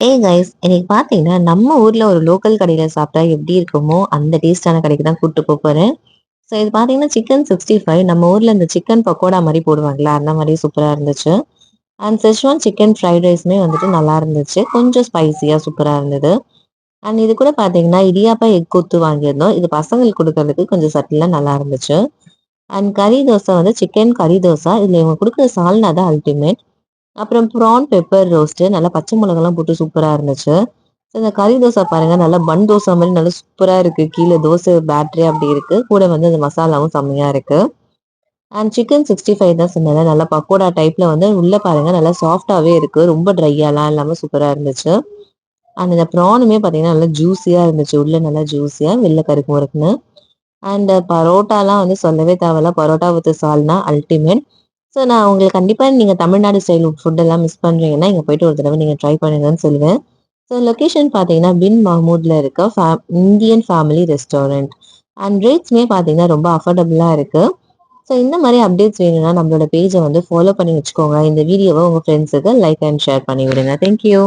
ஏய் கைஸ் இன்னைக்கு பார்த்தீங்கன்னா நம்ம ஊரில் ஒரு லோக்கல் கடையில் சாப்பிட்டா எப்படி இருக்குமோ அந்த டேஸ்டான கடைக்கு தான் கூப்பிட்டு போக ஸோ இது பார்த்தீங்கன்னா சிக்கன் சிக்ஸ்டி ஃபைவ் நம்ம ஊரில் இந்த சிக்கன் பக்கோடா மாதிரி போடுவாங்களா அந்த மாதிரி சூப்பராக இருந்துச்சு. அண்ட் செஷ்வான் சிக்கன் ஃப்ரைட் ரைஸுமே வந்துட்டு நல்லா இருந்துச்சு. கொஞ்சம் ஸ்பைசியாக சூப்பராக இருந்தது. அண்ட் இது கூட பார்த்தீங்கன்னா இடியாப்பா எக் கொத்து வாங்கியிருந்தோம். இது பசங்களுக்கு கொடுக்கறதுக்கு கொஞ்சம் சட்டிலாக நல்லா இருந்துச்சு. அண்ட் கறி தோசை வந்து சிக்கன் கறி தோசை. இதில் இவங்க கொடுக்குற சால்னா தான் அல்டிமேட் அப்புறம் ப்ரான் பெப்பர் ரோஸ்ட்டு நல்லா பச்சை மிளகாலாம் போட்டு சூப்பராக இருந்துச்சு. ஸோ இந்த கறி தோசை பாருங்க நல்லா பன் தோசை மாதிரி நல்லா சூப்பராக இருக்கு. கீழே தோசை பேட்டரி அப்படி இருக்கு. கூட வந்து அந்த மசாலாவும் செம்மையாக இருக்கு. அண்ட் சிக்கன் சிக்ஸ்டி ஃபைவ் தான் சொன்னேன் நல்லா பக்கோடா டைப்பில் வந்து உள்ளே பாருங்கள் நல்லா சாஃப்டாகவே இருக்குது ரொம்ப ட்ரையாலாம் இல்லாமல் சூப்பராக இருந்துச்சு. அண்ட் இந்த ப்ரானுமே பார்த்தீங்கன்னா நல்லா ஜூஸியாக இருந்துச்சு. உள்ளே நல்லா ஜூஸியாக வெளில கறிக்கும் இருக்குன்னு அண்ட் பரோட்டாலாம் வந்து சொல்லவே தேவையில்ல. Parotta with salna ultimate so நான் உங்களுக்கு கண்டிப்பாக நீங்கள் தமிழ்நாடு ஸ்டைல் ஃபுட் எல்லாம் மிஸ் பண்ணுறீங்கன்னா இங்கே போயிட்டு ஒரு தடவை நீங்கள் ட்ரை பண்ணுங்கன்னு சொல்லுவேன். ஸோ லொக்கேஷன் பார்த்தீங்கன்னா பின் மஹமூட்ல இருக்க ஃபே இந்தியன் ஃபேமிலி ரெஸ்டாரண்ட் அண்ட் ரேட்ஸ்மே பார்த்தீங்கன்னா ரொம்ப அஃபோர்டபுளாக இருக்குது ஸோ இந்த மாதிரி அப்டேட்ஸ் வேணும்னா நம்மளோட பேஜை வந்து ஃபாலோ பண்ணி வச்சுக்கோங்க. இந்த வீடியோவை உங்கள் ஃப்ரெண்ட்ஸுக்கு லைக் அண்ட் ஷேர் பண்ணி விடுங்க தேங்க்யூ